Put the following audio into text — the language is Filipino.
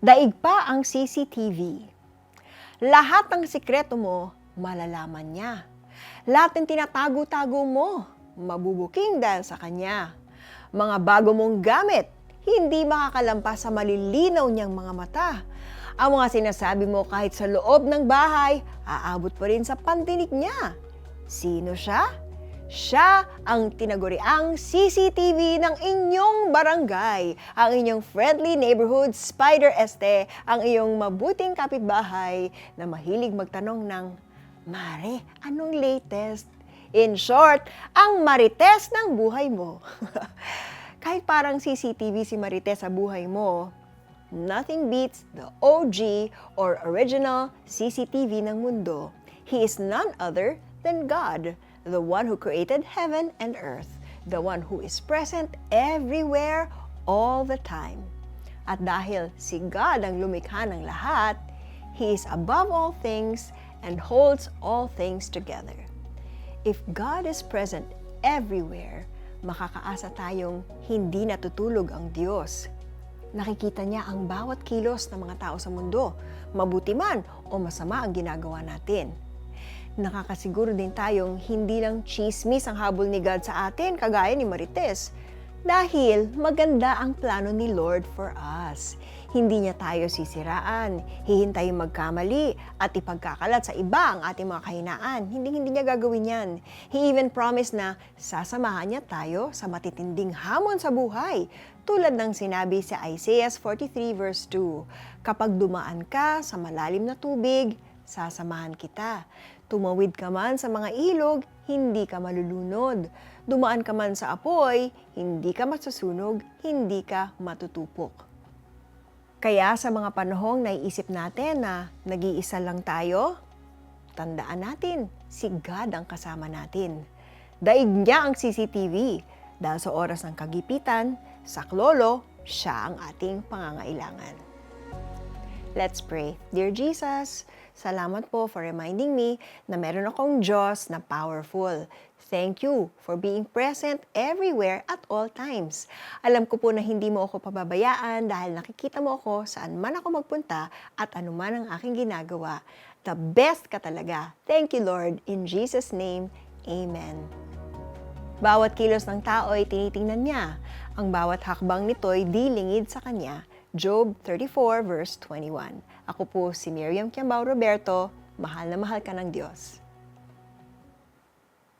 Daig pa ang CCTV. Lahat ng sikreto mo, malalaman niya. Lahat ng tinatago-tago mo, mabubuking dahil sa kanya. Mga bago mong gamit, hindi makakalampas sa malilinaw niyang mga mata. Ang mga sinasabi mo kahit sa loob ng bahay, aabot pa rin sa pandinig niya. Sino siya? Siya ang tinaguriang CCTV ng inyong barangay, ang inyong friendly neighborhood spider este, ang iyong mabuting kapitbahay na mahilig magtanong ng, Mare, anong latest? In short, ang marites ng buhay mo. Kahit parang CCTV si Marites sa buhay mo, nothing beats the OG or original CCTV ng mundo. He is none other than God, the one who created heaven and earth, the one who is present everywhere all the time. At dahil si God ang lumikha ng lahat, He is above all things and holds all things together. If God is present everywhere, makakaasa tayong hindi natutulog ang Diyos. Nakikita niya ang bawat kilos ng mga tao sa mundo, mabuti man o masama ang ginagawa natin. Nakakasiguro din tayong hindi lang chismis ang habol ni God sa atin, kagaya ni Marites, dahil maganda ang plano ni Lord for us. Hindi niya tayo sisiraan, hihintayin magkamali at ipagkakalat sa iba ang ating mga kahinaan. Hindi hindi niya gagawin yan. He even promised na sasamahan niya tayo sa matitinding hamon sa buhay. Tulad ng sinabi sa Isaiah 43 verse 2, Kapag dumaan ka sa malalim na tubig, sasamahan kita. Tumawid ka man sa mga ilog, hindi ka malulunod. Dumaan ka man sa apoy, hindi ka masusunog, hindi ka matutupok. Kaya sa mga panahong naiisip natin na nag-iisa lang tayo, tandaan natin, si God ang kasama natin. Daig niya ang CCTV dahil sa oras ng kagipitan, sa klolo, siya ang ating pangangailangan. Let's pray. Dear Jesus, salamat po for reminding me na meron akong Diyos na powerful. Thank you for being present everywhere at all times. Alam ko po na hindi mo ako pababayaan dahil nakikita mo ako saan man ako magpunta at anuman ang aking ginagawa. The best ka talaga. Thank you, Lord. In Jesus' name, Amen. Bawat kilos ng tao ay tinitingnan niya. Ang bawat hakbang nito'y dilingid sa kanya. Job 34 verse 21. Ako po si Miriam Kiambao Roberto. Mahal na mahal ka ng Diyos.